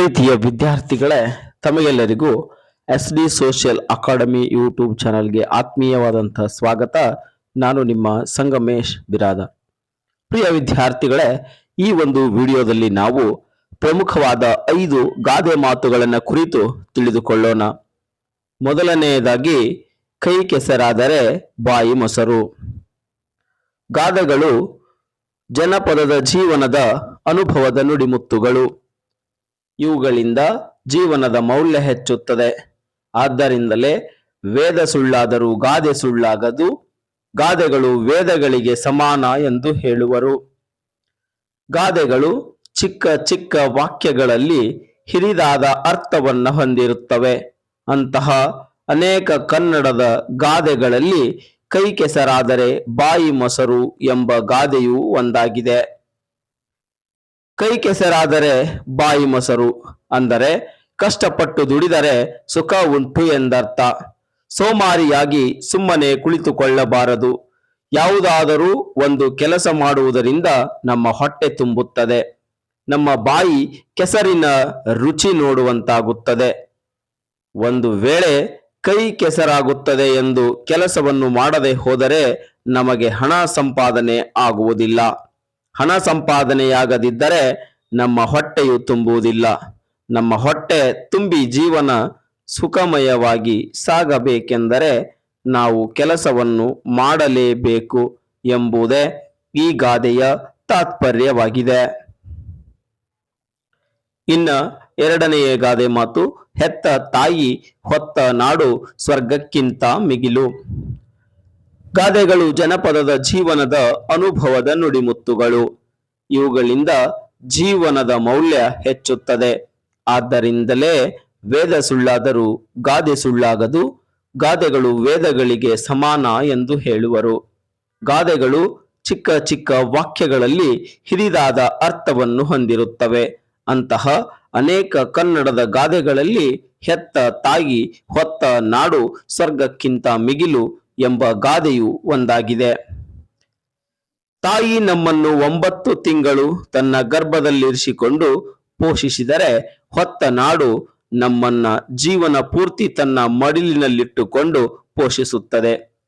ಪ್ರೀತಿಯ ವಿದ್ಯಾರ್ಥಿಗಳೇ, ತಮಗೆಲ್ಲರಿಗೂ S D social academy YouTube ಚಾನಲ್ಗೆ ಆತ್ಮೀಯವಾದಂತಹ ಸ್ವಾಗತ. ನಾನು ನಿಮ್ಮ ಸಂಗಮೇಶ್ ಬಿರಾದ. ಪ್ರಿಯ ವಿದ್ಯಾರ್ಥಿಗಳೇ, ಈ ಒಂದು ವಿಡಿಯೋದಲ್ಲಿ ನಾವು ಪ್ರಮುಖವಾದ ಐದು ಗಾದೆ ಮಾತುಗಳನ್ನು ಕುರಿತು ತಿಳಿದುಕೊಳ್ಳೋಣ. ಮೊದಲನೆಯದಾಗಿ, ಕೈ ಕೆಸರಾದರೆ ಬಾಯಿ ಮೊಸರು. ಗಾದೆಗಳು ಜನಪದದ ಜೀವನದ ಅನುಭವದ ನುಡಿಮುತ್ತುಗಳು. ಇವುಗಳಿಂದ ಜೀವನದ ಮೌಲ್ಯ ಹೆಚ್ಚುತ್ತದೆ. ಆದ್ದರಿಂದಲೇ ವೇದ ಸುಳ್ಳಾದರೂ ಗಾದೆ ಸುಳ್ಳಾಗದು, ಗಾದೆಗಳು ವೇದಗಳಿಗೆ ಸಮಾನ ಎಂದು ಹೇಳುವರು. ಗಾದೆಗಳು ಚಿಕ್ಕ ಚಿಕ್ಕ ವಾಕ್ಯಗಳಲ್ಲಿ ಹಿರಿದಾದ ಅರ್ಥವನ್ನ ಹೊಂದಿರುತ್ತವೆ. ಅಂತಹ ಅನೇಕ ಕನ್ನಡದ ಗಾದೆಗಳಲ್ಲಿ ಕೈ ಕೆಸರಾದರೆ ಬಾಯಿ ಮೊಸರು ಎಂಬ ಗಾದೆಯೂ ಒಂದಾಗಿದೆ. ಕೈ ಕೆಸರಾದರೆ ಬಾಯಿ ಮೊಸರು ಅಂದರೆ ಕಷ್ಟಪಟ್ಟು ದುಡಿದರೆ ಸುಖ ಉಂಟು ಎಂದರ್ಥ. ಸೋಮಾರಿಯಾಗಿ ಸುಮ್ಮನೆ ಕುಳಿತುಕೊಳ್ಳಬಾರದು. ಯಾವುದಾದರೂ ಒಂದು ಕೆಲಸ ಮಾಡುವುದರಿಂದ ನಮ್ಮ ಹೊಟ್ಟೆ ತುಂಬುತ್ತದೆ. ನಮ್ಮ ಬಾಯಿ ಕೆಸರಿನ ರುಚಿ ನೋಡುವಂತಾಗುತ್ತದೆ. ಒಂದು ವೇಳೆ ಕೈ ಕೆಸರಾಗುತ್ತದೆ ಎಂದು ಕೆಲಸವನ್ನು ಮಾಡದೆ ಹೋದರೆ ನಮಗೆ ಹಣ ಸಂಪಾದನೆ ಆಗುವುದಿಲ್ಲ. ಹಣ ಸಂಪಾದನೆಯಾಗದಿದ್ದರೆ ನಮ್ಮ ಹೊಟ್ಟೆಯು ತುಂಬುವುದಿಲ್ಲ. ನಮ್ಮ ಹೊಟ್ಟೆ ತುಂಬಿ ಜೀವನ ಸುಖಮಯವಾಗಿ ಸಾಗಬೇಕೆಂದರೆ ನಾವು ಕೆಲಸವನ್ನು ಮಾಡಲೇಬೇಕು ಎಂಬುದೇ ಈ ಗಾದೆಯ ತಾತ್ಪರ್ಯವಾಗಿದೆ. ಇನ್ನ ಎರಡನೆಯ ಗಾದೆ ಮಾತು, ಹೆತ್ತ ತಾಯಿ ಹೊತ್ತ ನಾಡು ಸ್ವರ್ಗಕ್ಕಿಂತ ಮಿಗಿಲು. ಗಾದೆಗಳು ಜನಪದದ ಜೀವನದ ಅನುಭವದ ನುಡಿಮುತ್ತುಗಳು. ಇವುಗಳಿಂದ ಜೀವನದ ಮೌಲ್ಯ ಹೆಚ್ಚುತ್ತದೆ. ಆದ್ದರಿಂದಲೇ ವೇದ ಸುಳ್ಳಾದರೂ ಗಾದೆ ಸುಳ್ಳಾಗದು, ಗಾದೆಗಳು ವೇದಗಳಿಗೆ ಸಮಾನ ಎಂದು ಹೇಳುವರು. ಗಾದೆಗಳು ಚಿಕ್ಕ ಚಿಕ್ಕ ವಾಕ್ಯಗಳಲ್ಲಿ ಹಿರಿದಾದ ಅರ್ಥವನ್ನು ಹೊಂದಿರುತ್ತವೆ. ಅಂತಹ ಅನೇಕ ಕನ್ನಡದ ಗಾದೆಗಳಲ್ಲಿ ಹೆತ್ತ ತಾಯಿ, ಹೊತ್ತ ನಾಡು, ಸ್ವರ್ಗಕ್ಕಿಂತ ಮಿಗಿಲು ಎಂಬ ಗಾದೆಯು ಒಂದಾಗಿದೆ. ತಾಯಿ ನಮ್ಮನ್ನು ಒಂಬತ್ತು ತಿಂಗಳು ತನ್ನ ಗರ್ಭದಲ್ಲಿರಿಸಿಕೊಂಡು ಪೋಷಿಸಿದರೆ ಹೊತ್ತ ನಾಡು ನಮ್ಮನ್ನ ಜೀವನ ಪೂರ್ತಿ ತನ್ನ ಮಡಿಲಿನಲ್ಲಿಟ್ಟುಕೊಂಡು ಪೋಷಿಸುತ್ತದೆ.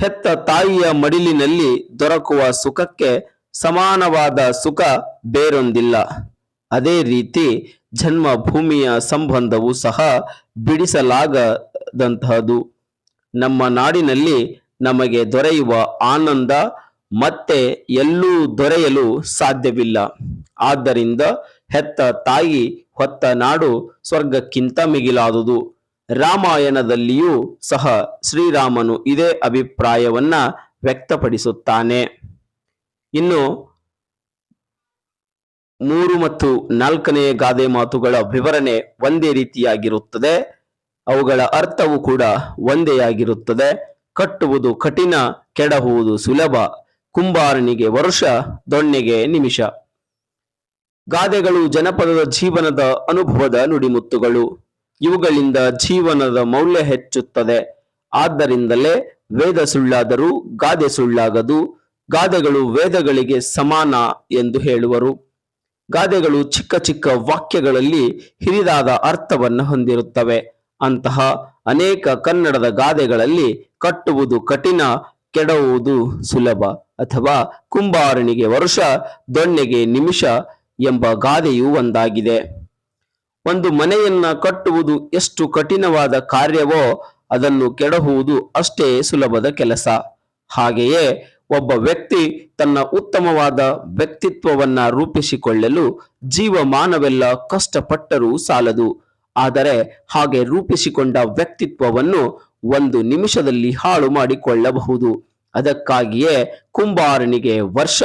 ಹೆತ್ತ ತಾಯಿಯ ಮಡಿಲಿನಲ್ಲಿ ದೊರಕುವ ಸುಖಕ್ಕೆ ಸಮಾನವಾದ ಸುಖ ಬೇರೊಂದಿಲ್ಲ. ಅದೇ ರೀತಿ ಜನ್ಮಭೂಮಿಯ ಸಂಬಂಧವು ಸಹ ಬಿಡಿಸಲಾಗದಂತಹದು. ನಮ್ಮ ನಾಡಿನಲ್ಲಿ ನಮಗೆ ದೊರೆಯುವ ಆನಂದ ಮತ್ತೆ ಎಲ್ಲೂ ದೊರೆಯಲು ಸಾಧ್ಯವಿಲ್ಲ. ಆದ್ದರಿಂದ ಹೆತ್ತ ತಾಯಿ, ಹೊತ್ತ ನಾಡು ಸ್ವರ್ಗಕ್ಕಿಂತ ಮಿಗಿಲಾದುದು. ರಾಮಾಯಣದಲ್ಲಿಯೂ ಸಹ ಶ್ರೀರಾಮನು ಇದೇ ಅಭಿಪ್ರಾಯವನ್ನ ವ್ಯಕ್ತಪಡಿಸುತ್ತಾನೆ. ಇನ್ನು ಮೂರು ಮತ್ತು ನಾಲ್ಕನೆಯ ಗಾದೆ ಮಾತುಗಳ ವಿವರಣೆ ಒಂದೇ ರೀತಿಯಾಗಿರುತ್ತದೆ. ಅವುಗಳ ಅರ್ಥವು ಕೂಡ ಒಂದೇ ಆಗಿರುತ್ತದೆ ಕಟ್ಟುವುದು ಕಠಿಣ, ಕೆಡಹುವುದು ಸುಲಭ. ಕುಂಬಾರನಿಗೆ ವರುಷ, ದೊಣ್ಣೆಗೆ ನಿಮಿಷ. ಗಾದೆಗಳು ಜನಪದದ ಜೀವನದ ಅನುಭವದ ನುಡಿಮುತ್ತುಗಳು. ಇವುಗಳಿಂದ ಜೀವನದ ಮೌಲ್ಯ ಹೆಚ್ಚುತ್ತದೆ. ಆದ್ದರಿಂದಲೇ ವೇದ ಸುಳ್ಳಾದರೂ ಗಾದೆ ಸುಳ್ಳಾಗದು. ಗಾದೆಗಳು ವೇದಗಳಿಗೆ ಸಮಾನ ಎಂದು ಹೇಳುವರು. ಗಾದೆಗಳು ಚಿಕ್ಕ ಚಿಕ್ಕ ವಾಕ್ಯಗಳಲ್ಲಿ ಹಿರಿದಾದ ಅರ್ಥವನ್ನು ಹೊಂದಿರುತ್ತವೆ. ಅಂತಹ ಅನೇಕ ಕನ್ನಡದ ಗಾದೆಗಳಲ್ಲಿ ಕಟ್ಟುವುದು ಕಠಿಣ, ಕೆಡವುವುದು ಸುಲಭ ಅಥವಾ ಕುಂಬಾರನಿಗೆ ವರುಷ, ದೊಣ್ಣೆಗೆ ನಿಮಿಷ ಎಂಬ ಗಾದೆಯೂ ಒಂದಾಗಿದೆ. ಒಂದು ಮನೆಯನ್ನ ಕಟ್ಟುವುದು ಎಷ್ಟು ಕಠಿಣವಾದ ಕಾರ್ಯವೋ ಅದನ್ನು ಕೆಡಹುವುದು ಅಷ್ಟೇ ಸುಲಭದ ಕೆಲಸ. ಹಾಗೆಯೇ ಒಬ್ಬ ವ್ಯಕ್ತಿ ತನ್ನ ಉತ್ತಮವಾದ ವ್ಯಕ್ತಿತ್ವವನ್ನ ರೂಪಿಸಿಕೊಳ್ಳಲು ಜೀವಮಾನವೆಲ್ಲ ಕಷ್ಟಪಟ್ಟರೂ ಸಾಲದು. ಆದರೆ ಹಾಗೆ ರೂಪಿಸಿಕೊಂಡ ವ್ಯಕ್ತಿತ್ವವನ್ನು ಒಂದು ನಿಮಿಷದಲ್ಲಿ ಹಾಳು ಮಾಡಿಕೊಳ್ಳಬಹುದು. ಅದಕ್ಕಾಗಿಯೇ ಕುಂಬಾರನಿಗೆ ವರ್ಷ,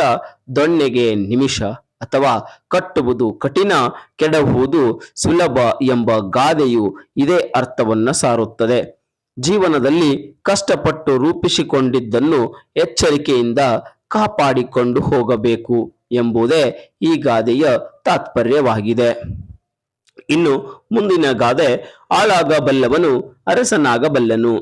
ದೊಣ್ಣೆಗೆ ನಿಮಿಷ ಅಥವಾ ಕಟ್ಟುವುದು ಕಠಿಣ, ಕೆಡಹುವುದು ಸುಲಭ ಎಂಬ ಗಾದೆಯು ಇದೇ ಅರ್ಥವನ್ನ ಸಾರುತ್ತದೆ. ಜೀವನದಲ್ಲಿ ಕಷ್ಟಪಟ್ಟು ರೂಪಿಸಿಕೊಂಡಿದ್ದನ್ನು ಎಚ್ಚರಿಕೆಯಿಂದ ಕಾಪಾಡಿಕೊಂಡು ಹೋಗಬೇಕು ಎಂಬುದೇ ಈ ಗಾದೆಯ ತಾತ್ಪರ್ಯವಾಗಿದೆ. ಇನ್ನು ಮುಂದಿನ ಗಾದೆ ಆಳಾಗಬಲ್ಲವನು ಅರಸನಾಗಬಲ್ಲನು.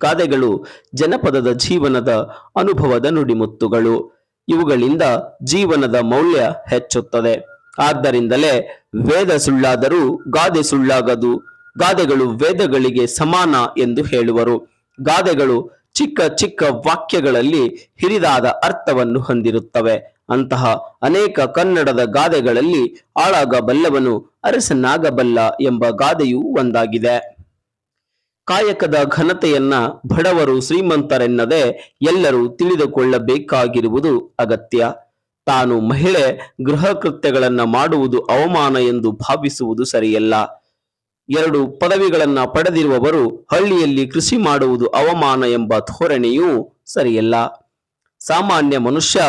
ಗಾದೆಗಳು ಜನಪದದ ಜೀವನದ ಅನುಭವದ ನುಡಿಮುತ್ತುಗಳು. ಇವುಗಳಿಂದ ಜೀವನದ ಮೌಲ್ಯ ಹೆಚ್ಚುತ್ತದೆ. ಆದ್ದರಿಂದಲೇ ವೇದ ಸುಳ್ಳಾದರೂ ಗಾದೆ ಸುಳ್ಳಾಗದು. ಗಾದೆಗಳು ವೇದಗಳಿಗೆ ಸಮಾನ ಎಂದು ಹೇಳುವರು. ಗಾದೆಗಳು ಚಿಕ್ಕ ಚಿಕ್ಕ ವಾಕ್ಯಗಳಲ್ಲಿ ಹಿರಿದಾದ ಅರ್ಥವನ್ನು ಹೊಂದಿರುತ್ತವೆ. ಅಂತಹ ಅನೇಕ ಕನ್ನಡದ ಗಾದೆಗಳಲ್ಲಿ ಆಳಾಗಬಲ್ಲವನು ಅರಸನಾಗಬಲ್ಲ ಎಂಬ ಗಾದೆಯೂ ಒಂದಾಗಿದೆ. ಕಾಯಕದ ಘನತೆಯನ್ನ ಬಡವರು ಶ್ರೀಮಂತರೆನ್ನದೆ ಎಲ್ಲರೂ ತಿಳಿದುಕೊಳ್ಳಬೇಕಾಗಿರುವುದು ಅಗತ್ಯ. ತಾನು ಮಹಿಳೆ, ಗೃಹ ಕೃತ್ಯಗಳನ್ನ ಮಾಡುವುದು ಅವಮಾನ ಎಂದು ಭಾವಿಸುವುದು ಸರಿಯಲ್ಲ. ಎರಡು ಪದವಿಗಳನ್ನ ಪಡೆದಿರುವವರು ಹಳ್ಳಿಯಲ್ಲಿ ಕೃಷಿ ಮಾಡುವುದು ಅವಮಾನ ಎಂಬ ಧೋರಣೆಯೂ ಸರಿಯಲ್ಲ. ಸಾಮಾನ್ಯ ಮನುಷ್ಯ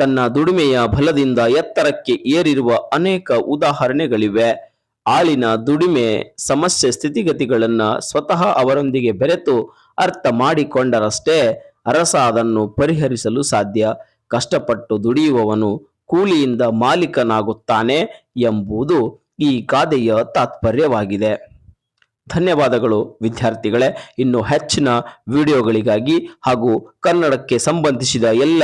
ತನ್ನ ದುಡಿಮೆಯ ಬಲದಿಂದ ಎತ್ತರಕ್ಕೆ ಏರಿರುವ ಅನೇಕ ಉದಾಹರಣೆಗಳಿವೆ. ಆಳಿನ ದುಡಿಮೆ, ಸಮಸ್ಯೆ ಸ್ಥಿತಿಗತಿಗಳನ್ನು ಸ್ವತಃ ಅವರೊಂದಿಗೆ ಬೆರೆತು ಅರ್ಥ ಮಾಡಿಕೊಂಡರಷ್ಟೇ ಅರಸ ಅದನ್ನು ಪರಿಹರಿಸಲು ಸಾಧ್ಯ. ಕಷ್ಟಪಟ್ಟು ದುಡಿಯುವವನು ಕೂಲಿಯಿಂದ ಮಾಲೀಕನಾಗುತ್ತಾನೆ ಎಂಬುದು ಈ ಗಾದೆಯ ತಾತ್ಪರ್ಯವಾಗಿದೆ. ಧನ್ಯವಾದಗಳು ವಿದ್ಯಾರ್ಥಿಗಳೇ. ಇನ್ನು ಹೆಚ್ಚಿನ ವಿಡಿಯೋಗಳಿಗಾಗಿ ಹಾಗೂ ಕನ್ನಡಕ್ಕೆ ಸಂಬಂಧಿಸಿದ ಎಲ್ಲ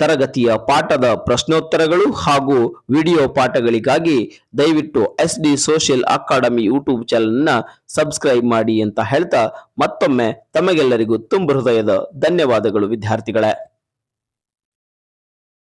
ತರಗತಿಯ ಪಾಠದ ಪ್ರಶ್ನೋತ್ತರಗಳು ಹಾಗೂ ವಿಡಿಯೋ ಪಾಠಗಳಿಗಾಗಿ ದಯವಿಟ್ಟು S D social academy YouTube ಚಾನಲ್ನ ಸಬ್ಸ್ಕ್ರೈಬ್ ಮಾಡಿ ಅಂತ ಹೇಳ್ತಾ ಮತ್ತೊಮ್ಮೆ ತಮಗೆಲ್ಲರಿಗೂ ತುಂಬ ಹೃದಯದ ಧನ್ಯವಾದಗಳು ವಿದ್ಯಾರ್ಥಿಗಳೇ.